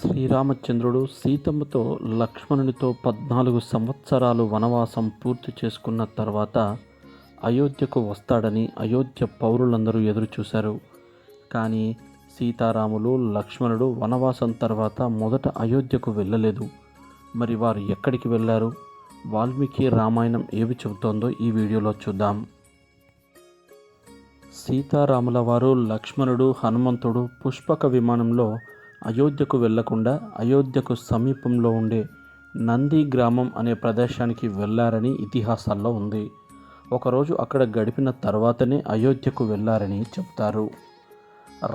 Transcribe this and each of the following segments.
శ్రీరామచంద్రుడు సీతమ్మతో లక్ష్మణునితో పద్నాలుగు సంవత్సరాలు వనవాసం పూర్తి చేసుకున్న తర్వాత అయోధ్యకు వస్తాడని అయోధ్య పౌరులందరూ ఎదురుచూశారు. కానీ సీతారాములు లక్ష్మణుడు వనవాసం తర్వాత మొదట అయోధ్యకు వెళ్ళలేదు. మరి వారు ఎక్కడికి వెళ్ళారు? వాల్మీకి రామాయణం ఏవి చెబుతోందో ఈ వీడియోలో చూద్దాం. సీతారాముల వారు లక్ష్మణుడు హనుమంతుడు పుష్పక విమానంలో అయోధ్యకు వెళ్ళకుండా అయోధ్యకు సమీపంలో ఉండే నంది గ్రామం అనే ప్రదేశానికి వెళ్ళారని ఇతిహాసాల్లో ఉంది. ఒకరోజు అక్కడ గడిపిన తర్వాతనే అయోధ్యకు వెళ్ళారని చెప్తారు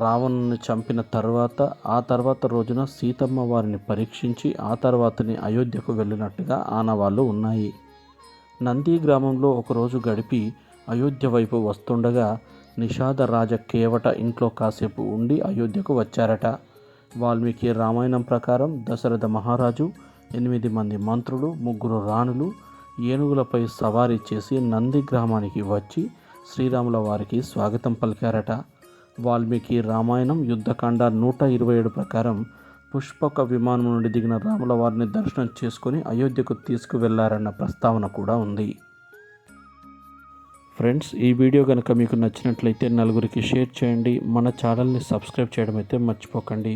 రావణుని చంపిన తర్వాత ఆ తర్వాత రోజున సీతమ్మ వారిని పరీక్షించి ఆ తర్వాతనే అయోధ్యకు వెళ్ళినట్టుగా ఆనవాళ్ళు ఉన్నాయి. నంది గ్రామంలో ఒకరోజు గడిపి అయోధ్య వైపు వస్తుండగా నిషాద రాజ కేవట ఇంట్లో కాసేపు ఉండి అయోధ్యకు వచ్చారట. వాల్మీకి రామాయణం ప్రకారం దశరథ మహారాజు ఎనిమిది మంది మంత్రులు ముగ్గురు రాణులు ఏనుగులపై సవారీ చేసి నంది గ్రామానికి వచ్చి శ్రీరాముల వారికి స్వాగతం పలికారట. వాల్మీకి రామాయణం యుద్ధకాండ నూట ఇరవై ఏడు ప్రకారం పుష్పక విమానం నుండి దిగిన రాముల వారిని దర్శనం చేసుకుని అయోధ్యకు తీసుకువెళ్ళారన్న ప్రస్తావన కూడా ఉంది. ఫ్రెండ్స్ ఈ వీడియో కనుక మీకు నచ్చినట్లయితే నలుగురికి షేర్ చేయండి. మన ఛానల్ని సబ్స్క్రైబ్ చేయడం అయితే మర్చిపోకండి.